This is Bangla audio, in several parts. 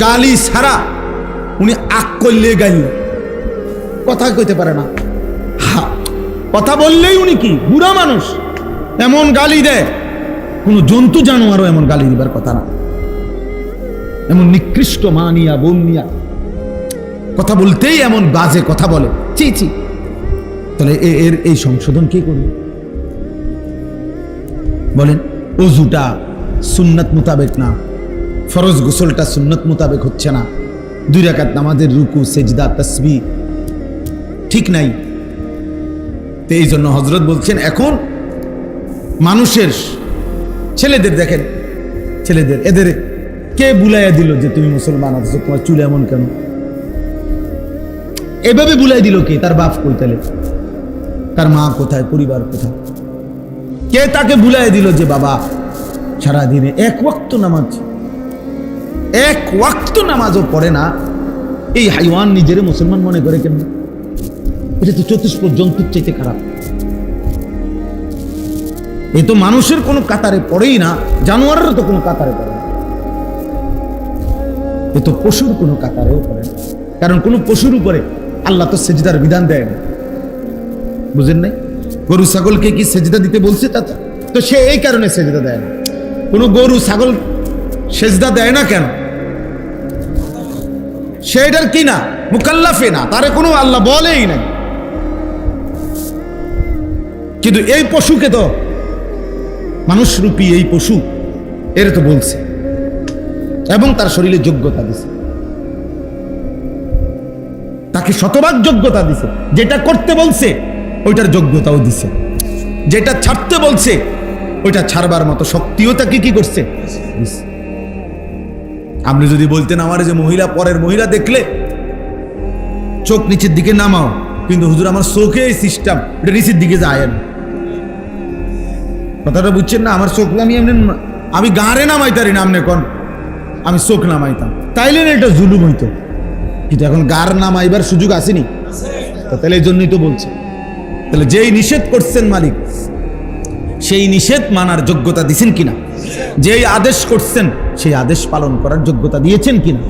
গালি ছাড়া উনি আক করলে গাইল কথা কইতে পারে না। হা, কথা বললেই উনি কি? বুড়া মানুষ। এমন গালি দেয়। কোন জন্তু জানোয়ারও এমন গালি দিবার কথা না। এমন নিকৃষ্ট মা নিয়া বোন নিয়া। কথা বলতেই এমন বাজে কথা বলে। চি চি তাহলে এর এই সংশোধন কে করবে? বলেন অজুটা সুন্নত মোতাবেক না। ফরজ গোসলটা সুন্নত মোতাবেক হচ্ছে না। দুই রাকাত নামাজের রুকু, সেজদা তসবি ঠিক নাই। তো এই জন্য হজরত বলছেন, এখন মানুষের ছেলেদের দেখেন, ছেলেদের, এদের কে বুলাইয়া দিল যে তুমি মুসলমান আছো? তোমার চুল এমন কেন? এভাবে বুলাই দিল কে? তার বাপ কই তাহলে? তার মা কোথায়? পরিবার কোথায়? কে তাকে বুলাই দিল যে, বাবা, সারাদিনে এক ওয়াক্ত নামাজ এক ওয়াক্ত নামাজও পড়ে না। এই হাইওয়ান নিজের মুসলমান মনে করে কেন? এটা তো চতুষ্প জন্তুর চাইতে খারাপ। এ তো মানুষের কোনো কাতারে পড়েই না, জানোয়ারেরও তো কোনো কাতারে পড়ে না। এ তো পশুর কোনো কাতারেও পড়ে না। কারণ কোনো পশুর উপরে আল্লাহ তো সেজদার বিধান দেয় না। বুঝেন নাই? গরু ছাগলকে কি সেজদা দিতে বলছে তো- তো সে এই কারণে সেজদা দেয় না। কোনো গরু, ছাগল সেজদা দেয় না কেন? সে এটার কি না? মুকাল্লাফে না। তারে কোনো আল্লাহ বলেই নাই। কিন্তু এই পশুকে তো মানুষরূপী এই পশু, এর তো বলছে। এবং তার শরীরে যোগ্যতা দিছে। তাকে শতভাগ যোগ্যতা দিছে। যেটা করতে বলছে, ওইটার যোগ্যতাও দিছে। যেটা ছাড়তে বলছে, ওইটা ছাড়বার মতো শক্তিও তাকে কি করছে। আপনি যদি বলতেন আমার যে মহিলা, পরের মহিলা দেখলে চোখ নিচের দিকে নামাও। কিন্তু হুজুর, আমার চোখে এই সিস্টেম এটা নিচের দিকে যায় কথাটা বুঝছেন না? আমার চোখ আমি এমনি আমি গাঁড়ে নামাইতারি না, আপনি আমি চোখ নামাইতাম। তাইলে না এটা জুলুম হইতো। কিন্তু এখন গার নামাইবার সুযোগ আসেনি। তাহলে এই জন্যই তো বলছে। তাহলে যেই নিষেধ করছেন মালিক, সেই নিষেধ মানার যোগ্যতা দিছেন কিনা? যেই আদেশ করছেন, সেই আদেশ পালন করার যোগ্যতা দিয়েছেন কিনা?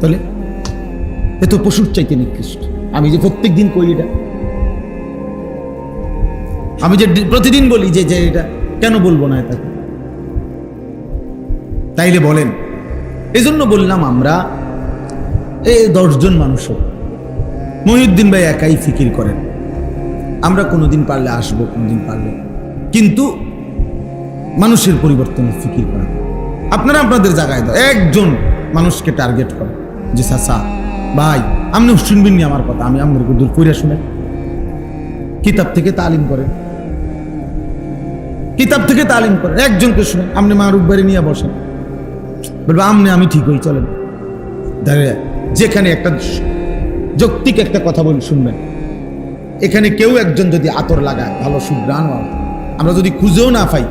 তাহলে এ তো পশুর চাইতে নিকৃষ্ট। আমি যে প্রত্যেক দিন করি এটা। আমি যে প্রতিদিন বলি যে যে এটা, কেন বলব না এটা তাইলে বলেন এই জন্য বললাম আমরা এই দশজন মানুষ মহিউদ্দিন ভাই একাই ফিকির করেন। আমরা কোনোদিন পারলে আসব, কোনোদিন পারলে কিন্তু মানুষের পরিবর্তনের ফিকির করেন আপনারা আপনাদের জায়গায় দাও। একজন মানুষকে টার্গেট করেন যে চাচা ভাই, আপনি শুনবেন নি আমার কথা। আমি আপনাদেরকে দূর কইরা শুনে কিতাব থেকে তালিম করেন। কিতাব থেকে তালিম করেন। একজনকে শুনে আপনি মারুফ বাড়ি নিয়ে বসেন। বলবে আমনে আমি ঠিক হই চলেন যেখানে একটা যৌক্তিক একটা কথা বলি, শুনবেন। এখানে কেউ একজন যদি আতর লাগায়, ভালো সুগ্রাণ আমরা যদি খুঁজেও না পাই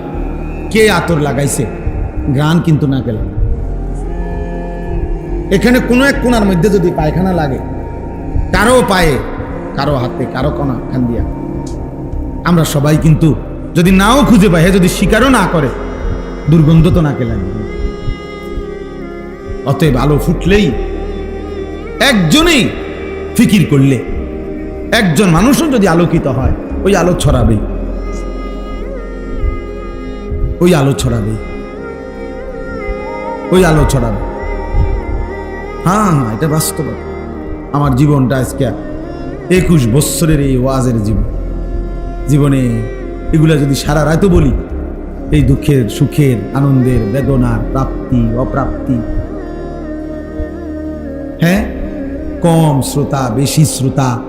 কে আতর লাগাইছে? গান কিন্তু না গেল এখানে কোনো এক কোনার মধ্যে যদি পায়খানা লাগে, কারও পায়ে, কারও হাতে, কারও কোনা খান দিয়া আমরা সবাই কিন্তু যদি নাও খুঁজে পাই, হে যদি স্বীকারও না করে, দুর্গন্ধ তো নাকে লাগবে অতএব আলো ফুটলেই একজনেই ফিকির করলে, একজন মানুষও যদি আলোকিত হয়, ওই আলো ছড়াবে ওই আলো ছড়াবে। ওই আলো ছড়াবে। হ্যাঁ হ্যাঁ এটা বাস্তব। আমার জীবনটা আজকে একুশ বৎসরের এই ওয়াজের জীবন। জীবনে এগুলা যদি সারা রাতও বলি, এই দুঃখের, সুখের, আনন্দের, বেদনার প্রাপ্তি, অপ্রাপ্তি। হ্যাঁ কম শ্রোতা, বেশি শ্রোতা,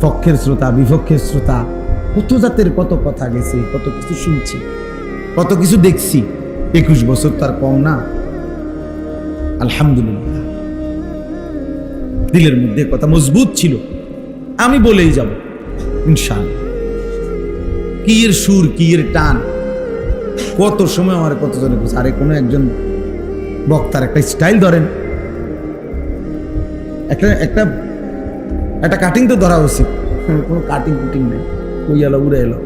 পক্ষের শ্রোতা, বিপক্ষের শ্রোতা, কত জাতের কত কথা গেছে, কত কিছু শুনছি। কত কিছু দেখছি। একুশ বছর তার কম না। আলহামদুলিল্লাহ। দিলের মধ্যে কথা মজবুত ছিল। আমি বলেই যাব ইনশাল কি এর সুর কি এর টান? কত সময় আমার কত জনে বলছে, আরে কোনো একজন বক্তার একটা স্টাইল ধরেন। একটা একটা একটা কাটিং তো ধরা উচিত। কোনো কাটিং কুটিং নেই। ওই এলো উড়ে এলো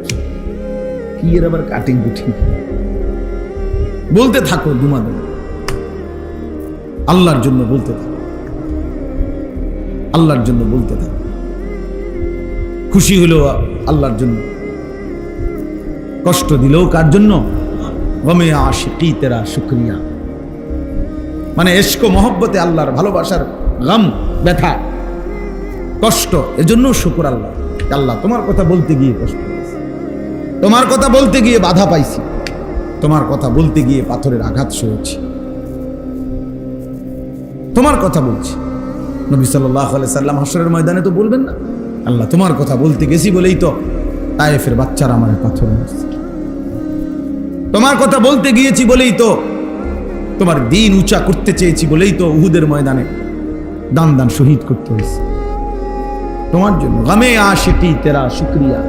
কি এর আবার কাটিং কুটিং বলতে থাকো দুমাদে আল্লাহর জন্য বলতে থাক। আল্লাহর জন্য বলতে থাক। খুশি হলেও আল্লাহর জন্য। কষ্ট দিলেও কার জন্য? গমে আশিকি তেরা শুক্রিয়া। মানে এসকো মহব্বতে আল্লাহর ভালোবাসার গম, ব্যথা, কষ্ট, এজন্য শুকুর আল্লাহ। আল্লাহ তোমার কথা বলতে গিয়ে কষ্ট। তোমার কথা বলতে গিয়ে বাধা পাইছি। তোমার কথা বলতে গিয়ে পাথরের আঘাত সয়েছি তোমার কথা বলছি। নবী সাল্লাহ সাল্লাম হাসরের ময়দানে তো বলবেন না। আল্লাহ তোমার কথা বলতে গেছি বলেই তো তায়েফের বাচ্চারা আমার পাথর মারছে। তোমার কথা বলতে গিয়েছি বলেই তো তোমার দিন উঁচা করতে চেয়েছি বলেই তো উহুদের ময়দানে দান দান শহীদ করতে হয়েছে। তোমার জন্য গমে আশেটি তেরা শুক্রিয়া।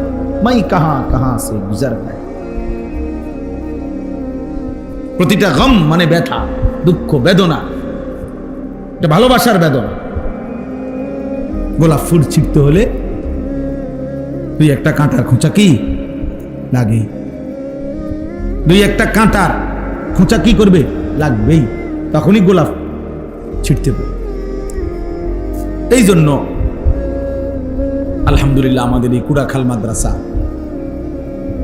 মাই কাহা কাহা সে গুজার গায় প্রতিটা গম মানে ব্যথা, দুঃখ, বেদনা। এটা ভালোবাসার বেদনা। গোলাপ ফুল ছিটতে হলে দুই একটা কাঁটার খোঁচা কি লাগে? দুই একটা কাঁটার খোঁচা কি করবে? লাগবেই। তখনই গোলাপ ছিটতে পারে এই জন্য আলহামদুলিল্লাহ আমাদের এই কুড়াখাল মাদ্রাসা।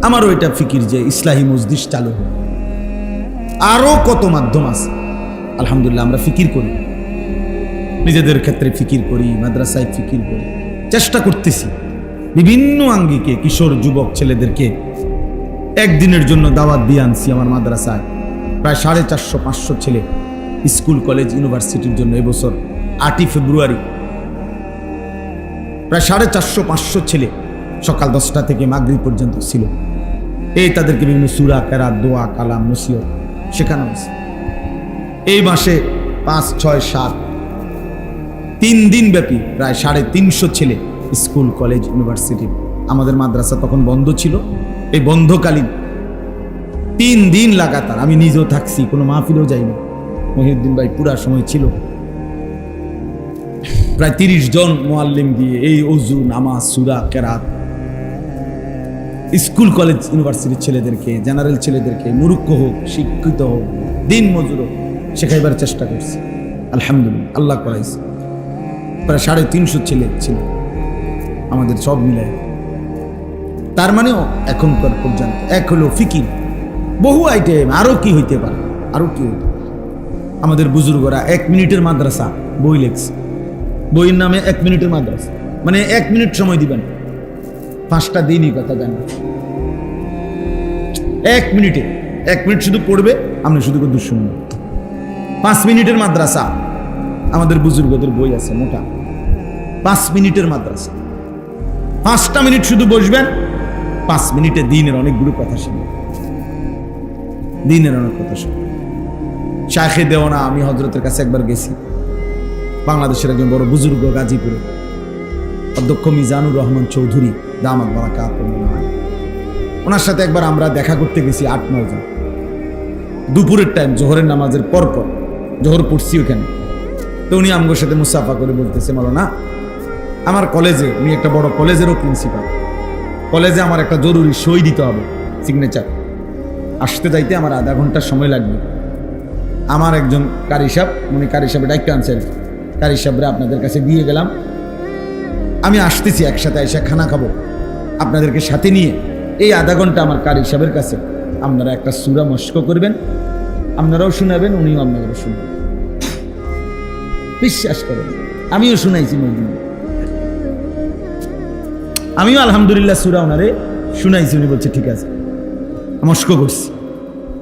আমারও এটা ফিকির যে ইসলাহী মসজিদ চালু আরও কত মাধ্যম আছে। আলহামদুলিল্লাহ আমরা ফিকির করি। নিজেদের ক্ষেত্রে ফিকির করি, মাদ্রাসায় ফিকির করি। চেষ্টা করতেছি। বিভিন্ন আঙ্গিকে কিশোর, যুবক ছেলেদেরকে একদিনের জন্য দাওয়াত দিয়ে আনছি আমার মাদ্রাসায়। প্রায় সাড়ে চারশো, পাঁচশো ছেলে স্কুল, কলেজ, ইউনিভার্সিটির জন্য এবছর আটই ফেব্রুয়ারি প্রায় সাড়ে চারশো, পাঁচশো ছেলে সকাল দশটা থেকে মাগরি পর্যন্ত ছিল। এই তাদেরকে বিভিন্ন সুরা কেরা দোয়া, কালাম নসিয়ত শেখানো হয়েছে। এই মাসে পাঁচ, ছয়, সাত, তিন দিন ব্যাপী প্রায় সাড়ে তিনশো ছেলে স্কুল, কলেজ, ইউনিভার্সিটি, আমাদের মাদ্রাসা তখন বন্ধ ছিল। এই বন্ধকালীন তিন দিন লাগাতার আমি নিজেও থাকছি, কোনো মাহফিলেও যাইনি। মহিউদ্দিন ভাই পুরা সময় ছিল। প্রায় তিরিশ জন মোয়াল্লিম দিয়ে এই অজু, নামাজ, সুরা, কেরাত, স্কুল, কলেজ, ইউনিভার্সিটির ছেলেদেরকে, জেনারেল ছেলেদেরকে মুরুক্ষ হোক, শিক্ষিত হোক, দিন মজুর হোক, শেখাইবার চেষ্টা করছি। আলহামদুলিল্লাহ, আল্লাহ করাইছে। প্রায় সাড়ে তিনশো ছেলে ছিল। আমাদের সব মিলায়। তার মানেও এখনকার পর্যন্ত এক হলো ফিকির। বহু আইটেম আরও কি হইতে পারে? আরও কি হইতে আমাদের বুজুর্গরা এক মিনিটের মাদ্রাসা, বই লেখছে। বইয়ের নামে এক মিনিটের মাদ্রাসা। মানে এক মিনিট সময় দিবেন। পাঁচটা দিনই কথা জানেন এক মিনিটে। এক মিনিট শুধু পড়বে, আপনি শুধু কিন্তু শুনবেন। পাঁচ মিনিটের মাদ্রাসা। আমাদের বুজুর্গদের বই আছে, মোটা। পাঁচ মিনিটের মাদ্রাসা। পাঁচটা মিনিট শুধু বসবেন, পাঁচ মিনিটে দিনের অনেকগুলো কথা শুনবেন। দিনের অনেক কথা শুনবেন। শাখে দেওয়ানা, আমি হজরতের কাছে একবার গেছি। বাংলাদেশের একজন বড় বুজুর্গ গাজীপুরে অধ্যক্ষ মিজানুর রহমান চৌধুরী দামাত বারাকাত ওনার সাথে একবার আমরা দেখা করতে গেছি আট, নয় জন। দুপুরের টাইম জোহরের নামাজের পর পর জোহর পড়ছি ওখানে তো উনি আমগোর সাথে মুসাফা করে বলতেছে বলো না আমার কলেজে, উনি একটা বড় কলেজেরও প্রিন্সিপাল। কলেজে আমার একটা জরুরি সই দিতে হবে সিগনেচার আসতে যাইতে আমার আধা ঘণ্টা সময় লাগবে। আমার একজন কারি সাহেব, উনি কারি সাহেব ডাইক্ট আনছেন কারি সাহেবরা আপনাদের কাছে দিয়ে গেলাম। আমি আসতেছি একসাথে এসে খানা খাব। আপনাদেরকে সাথে নিয়ে এই আধা ঘণ্টা আমার কারি সাহেবের কাছে। আপনারা একটা সুরা মস্ক করবেন। আপনারাও শোনাবেন, উনিও আপনাদেরও শুনবেন। বিশ্বাস করেন, আমিও শুনাইছি মহিদিন আমিও আলহামদুলিল্লাহ সুরা ওনারে শুনাইছি, উনি বলছে, ঠিক আছে, মস্ক করছি।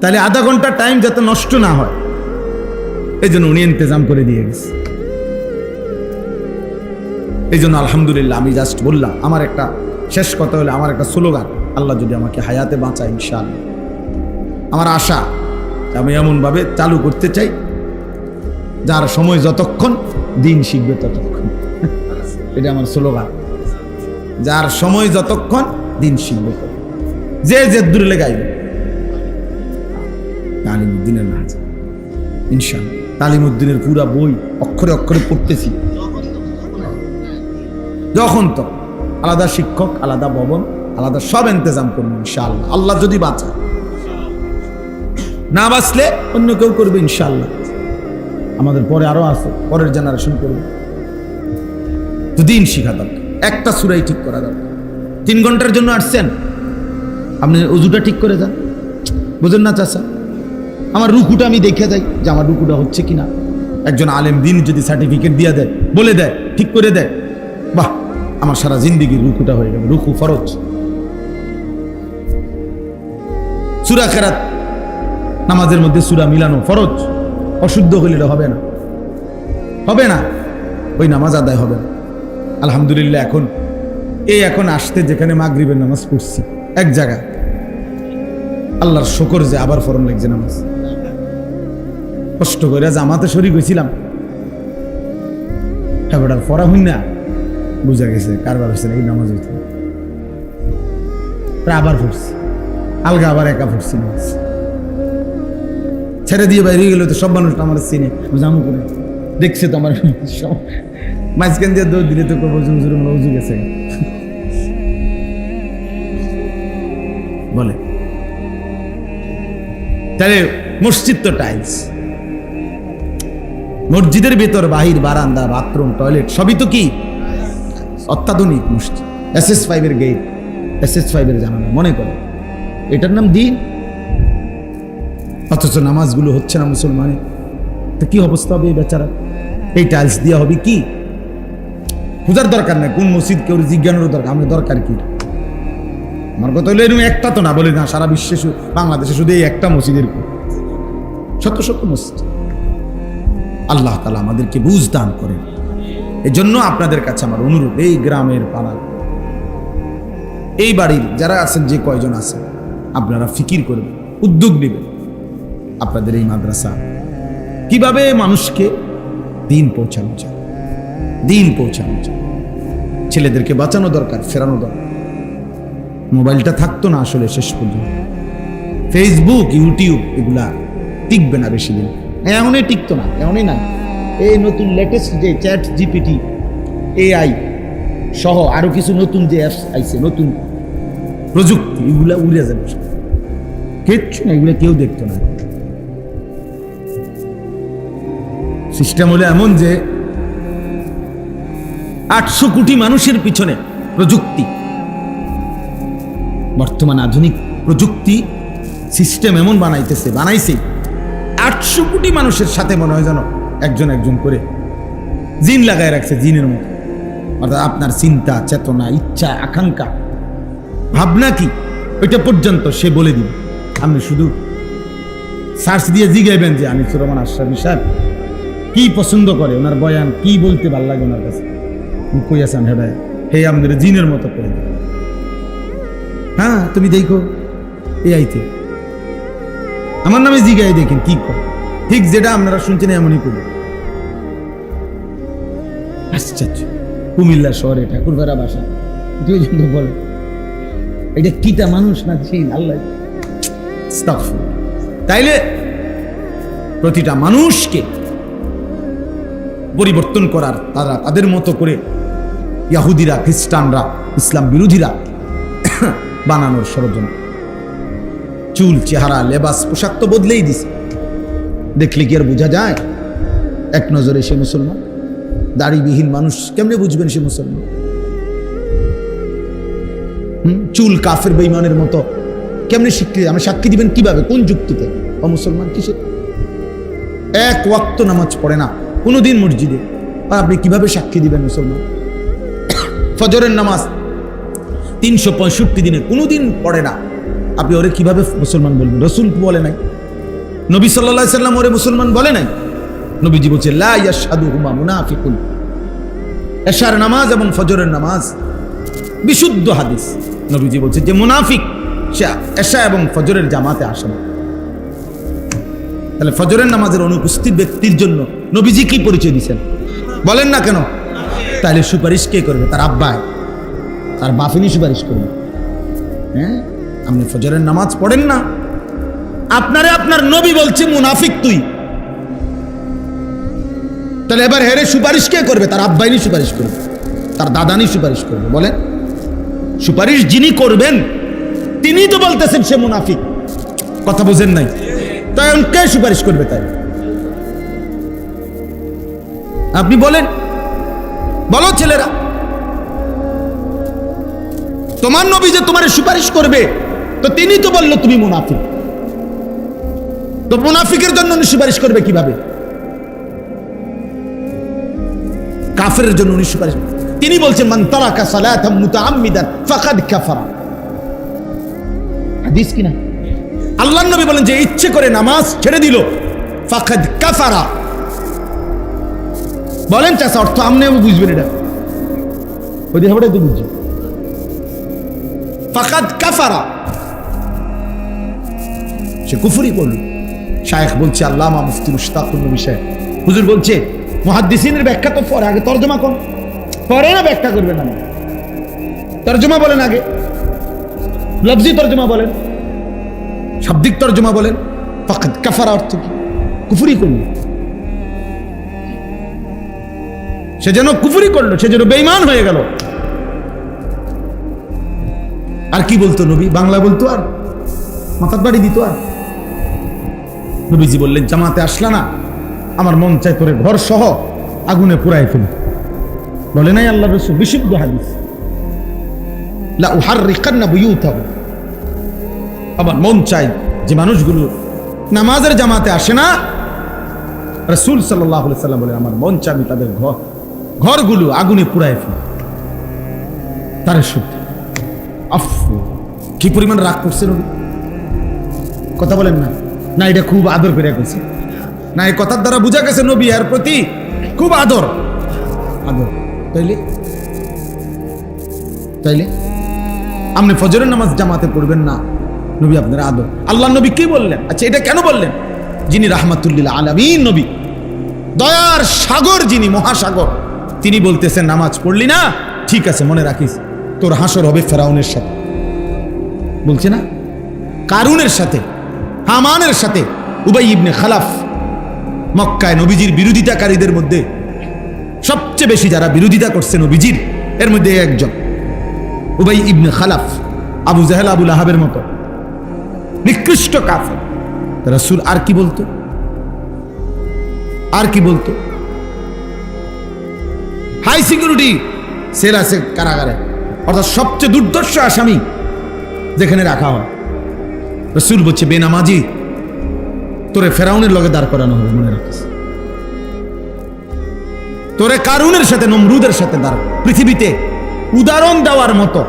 তাহলে আধা ঘণ্টা টাইম যাতে নষ্ট না হয় এই জন্য উনি ইন্তজাম করে দিয়ে গেছে। এই জন্য আলহামদুলিল্লাহ আমি জাস্ট বললাম, আমার একটা শেষ কথা হলে, আমার একটা স্লোগান, আল্লাহ যদি আমাকে হায়াতে বাঁচায় ইনশাআল্লাহ। আমার আশা, আমি এমনভাবে চালু করতে চাই, যার সময় যতক্ষণ দিন শিখবে ততক্ষণ। এটা আমার স্লোগান। যার সময় যতক্ষণ দিন শিখবে যে যে দূরে লেগাইবে, তালিমুদ্দিনের নাচ ইনশাল্লাহ তালিমুদ্দিনের পুরা বই অক্ষরে অক্ষরে পড়তেছি। যখন তো আলাদা শিক্ষক, আলাদা ভবন, আলাদা সব ইন্তজাম করব ইনশাআল্লাহ। আল্লাহ যদি বাঁচায়। না বাঁচলে অন্য কেউ করবে ইনশাআল্লাহ। আমাদের পরে আরও আছে, পরের জেনারেশন করবে। তো দিন শিখা দরকার। একটা সুরাই ঠিক করা দরকার। তিন ঘণ্টার জন্য আসছেন? আপনি অজুটা ঠিক করে যান। বুঝেন না চাষা আমার রুকুটা আমি দেখে যাই যে আমার রুকুটা হচ্ছে কিনা। একজন আলেম দিন যদি সার্টিফিকেট দিয়ে দেয়, বলে দেয়, ঠিক করে দেয়। বাহ! আমার সারা জিন্দিগির রুকুটা হয়ে গেল, রুকু ফরজ। সুরা খেরাত, নামাজের মধ্যে সুরা মিলানো ফরজ। অশুদ্ধ এটা হবে না। হবে না, ওই নামাজ আদায় হবে না। আলহামদুলিল্লাহ, এখন, এই এখন আসতে যেখানে মাগরিবের নামাজ পড়ছি, এক জায়গা আল্লাহর শকর যে আবার ফরম লাগছে নামাজ। কষ্ট করে জামাতে শরীর হয়েছিলাম এবার পড়া হই না বুঝা গেছে কারবার হয়েছে না এই নামাজ হইতে। আবার পড়ছি আলগা আবার একা পড়ছি নামাজ। ছেড়ে দিয়ে বাইরে গেলে তো সব মানুষ আমার চিনে। জামু করে। দেখছে তো আমার মাঝখান দিয়ে দৌড় দিলে তো কবর হুজুর মনে উজু গেছে। বলে। তাহলে মসজিদ তো টাইলস মসজিদের ভেতর বাহির বারান্দা বাথরুম টয়লেট সবই তো কি? অত্যাধুনিক মসজিদ এস এস ফাইভের গেট এস এস ফাইভের জানানো মনে করো। এটার নাম দিন। অথচ নামাজগুলো হচ্ছে না মুসলমানে তো কি অবস্থা হবে এই বেচারা এই টাইলস দেওয়া হবে কি? খোঁজার দরকার নাই, কোন মসজিদ কেউ জিজ্ঞানেরও দরকার আমার দরকার কি? আমার কথা হলো এরকম একটা তো না, বলে না, সারা বিশ্বে বাংলাদেশে শুধু এই একটা মসজিদের শত শত মসজিদ। আল্লাহ তালা আমাদেরকে বুঝ দান করেন। এজন্য আপনাদের কাছে আমার অনুরোধ, এই গ্রামের পাড়ার এই বাড়ির যারা আছেন, যে কয়জন আছেন, আপনারা ফিকির করবেন, উদ্যোগ নেবেন। আপনাদের এই মাদ্রাসা কীভাবে মানুষকে দিন পৌঁছানো যায়, দিন পৌঁছানো যায়। ছেলেদেরকে বাঁচানো দরকার, ফেরানো দরকার। মোবাইলটা থাকতো না আসলে শেষ পর্যন্ত। ফেসবুক ইউটিউব এগুলা টিকবে না বেশি দিন। এমনই টিকতো না, এমনই না এই নতুন লেটেস্ট যে চ্যাট জিপিটি এআই সহ আরও কিছু নতুন যে অ্যাপস আইছে, নতুন প্রযুক্তি, এগুলা উড়ে যাবে। কিচ্ছু না, এগুলো কেউ দেখতো না। সিস্টেম হলো এমন যে আটশো কোটি মানুষের পিছনে প্রযুক্তি। বর্তমান আধুনিক প্রযুক্তি সিস্টেম এমন বানাইতেছে, বানাইছে। আটশো কোটি মানুষের সাথে মনে হয় যেন একজন একজন করে জিন লাগায় রাখছে জিনের মতো। অর্থাৎ আপনার চিন্তা, চেতনা, ইচ্ছা, আকাঙ্ক্ষা, ভাবনা কি? ওইটা পর্যন্ত সে বলে দিবে। আপনি শুধু সার্চ দিয়ে জিগাইবেন যে আমি রহমান আশরাফি সাহেব কি পছন্দ করে? ওনার বয়ান কি বলতে ভালো লাগে ওনার কাছে? কই আছেন? হেডায় হে আমাদের জিনের মতো করে। হ্যাঁ তুমি দেখো এই আইতে আমার নামে জিগাই দেখেন, কি কর ঠিক যেটা আপনারা শুনছেন এমনই করি। আশ্চর্য। কুমিল্লা শহরে ঠাকুরপাড়া বাসা। দুইজন তো বলে। এটা কিটা মানুষ না জিন আল্লাহ। তাইলে প্রতিটা মানুষকে পরিবর্তন করার তারা তাদের মতো করে ইয়াহুদিরা খ্রিস্টানরা ইসলাম বিরোধীরা বানানোর ষড়যন্ত্র। চুল চেহারা লেবাস পোশাক তো বদলেই দিছে। দেখলে কি আর বোঝা যায়? এক নজরে সে মুসলমান। দাড়িবিহীন মানুষ কেমনে বুঝবেন সে মুসলমান? চুল কাফের বেইমানের মতো। কেমনে স্বীকৃতি আমি সাক্ষী দিবেন কীভাবে? কোন যুক্তিতে? ও মুসলমান কিসে এক ওয়াক্ত নামাজ পড়ে না। কোনোদিন মসজিদে। আর আপনি কীভাবে সাক্ষী দিবেন মুসলমান? ফজরের নামাজ তিনশো পঁয়ষট্টি দিনে কোনোদিন পড়ে না। আপনি ওরে কীভাবে মুসলমান বলবেন? রসুল বলে নাই। নবী সাল্লাহ সাল্লাম ওরে মুসলমান বলে নাই? নবীজি বলছে, লা হুমা মুনাফিকুন। এশার নামাজ এবং ফজরের নামাজ। বিশুদ্ধ হাদিস। নবীজি বলছে যে মুনাফিক, সে এশা এবং ফজরের জামাতে আসে না। তাহলে ফজরের নামাজের অনুপস্থিত ব্যক্তির জন্য নবীজি কি পরিচয় দিচ্ছেন বলেন না কেন? তাহলে সুপারিশ কে করবে? তার আব্বায় তার বাফিনি সুপারিশ করবে। হ্যাঁ? আপনি ফজরের নামাজ পড়েন না। আপনারে আপনার নবী বলছে, মুনাফিক তুই। তাহলে এবার হেরে সুপারিশ কে করবে? তার আব্বাইনি সুপারিশ করবে, তার দাদানি সুপারিশ করবে, বলেন। সুপারিশ যিনি করবেন, তিনি তো বলতেছেন সে মুনাফিক। কথা বুঝেন নাই? তাই কে সুপারিশ করবে তাই? আপনি বলেন। বলো ছেলেরা। তোমার নবী যে তোমার সুপারিশ করবে, তো তিনি তো বলল তুমি মুনাফিক। তো মুনাফিকের জন্য সুপারিশ করবে কীভাবে? কাফের জন্য সুপারিশ তিনি বলছেন, মান তারাকা সালাতাম মুতাআম্মিদান, ফাকাদ কাফারা। হাদিস কিনা আল্লাহর নবী বলেন যে, ইচ্ছে করে নামাজ ছেড়ে দিল, ফাকাদ কাফারা। বলেন চাষা অর্থ আমনে বুঝবেন এটা। ওই দিয়ে তো বুঝছ ফাকাদ কাফারা। সে কুফুরি করল। শায়েখ বলছে, আল্লামা মুফতি মুশতাকুল নবী সাহেব হুজুর বলছে, মুহাদ্দিসিনের ব্যাখ্যা তো পরে, আগে তর্জমা কর। পরে না ব্যাখ্যা করবেন না? তর্জমা বলেন আগে। লফজি তর্জমা বলেন। শাব্দিক তর্জমা বলেন। ফাকাদ কাফারা অর্থ কি? কুফুরি করল। সে যেন কুফুরি করল, সে যেন বেইমান হয়ে গেল। আর কি বলতো নবী? বাংলা বলতো আর? মাথার বাড়ি দিত আর? নবীজি বললেন, জামাতে আসলা না। আমার মন চাই তোরে ঘর সহ আগুনে পুরাই ফেলি। বলে নাই আল্লাহ রসুল, বিশুদ্ধ হাদিস। উহাররিকান্না বুয়ুতাহুম আমার মন চাই যে মানুষগুলো নামাজের জামাতে আসে না। রসুল সাল্লাহ সাল্লাম বলে আমার মন চাই আমি তাদের ঘর, ঘরগুলো আগুনে পুরাই ফেলি। তার সত্যি আফ, কি পরিমাণ রাগ করছে কথা বলেন না। না, এটা খুব আদর করে গেছে না, এই কথার দ্বারা বোঝা গেছে নবী এর প্রতি খুব আদর। আদর। তাইলে? তাইলে? আপনি ফজরের নামাজ জামাতে পড়বেন না, নবী আপনার আদর। আল্লাহ নবী কি বললেন? আচ্ছা এটা কেন বললেন? যিনি রাহমাতুল্লিল আলামিন নবী, দয়ার সাগর যিনি মহাসাগর, তিনি বলতেছেন, নামাজ পড়লি না? ঠিক আছে, মনে রাখিস, তোর হাসর হবে ফেরাউনের সাথে। বলছে না? কারুনের সাথে? হামানের সাথে উবাই ইবনে খালাফ মক্কায় নবীজির বিরোধিতাকারীদের মধ্যে সবচেয়ে বেশি যারা বিরোধিতা করছে নবীজির, এর মধ্যে একজন, উবাই ইবনে খালাফ, আবু জাহেল আবুল আহাবের মতো। নিকৃষ্ট কাফের। রাসূল আর কি বলতো? আর কি বলতো? হাই সিকিউরিটি, সেল আছে কারাগারে। অর্থাৎ সবচেয়ে দুর্দর্শ আসামি যেখানে রাখা হয়। রসুল বলছে, বেনামাজি, তোরে ফেরাউনের লগে দাঁড় করানো হবে, মনে রাখিস। তোরে কারুনের সাথে, নমরুদের সাথে দাঁড়, পৃথিবীতে উদাহরণ দেওয়ার মতো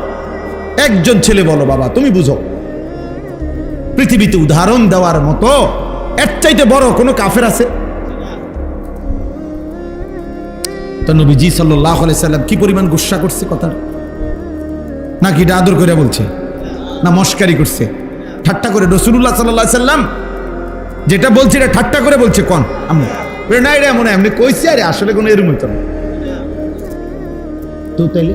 একজন ছেলে বলো বাবা, তুমি বুঝো। পৃথিবীতে উদাহরণ দেওয়ার মতো এর চাইতে বড় কোনো কাফের আছে? তো নবীজি সাল্লাহ সাল্লাম কি পরিমাণ গুসা করছে কথা নাকি আদর করে বলছে? না, মস্কারি করছে। ঠাট্টা করে রসুল্লাহ সাল্লাহ সাল্লাম যেটা বলছে এটা ঠাট্টা করে বলছে, কন? আমি। না এটা এমন এমনি কইছি, আরে, আসলে কোনো এরকম হইতো না। তো তাইলে?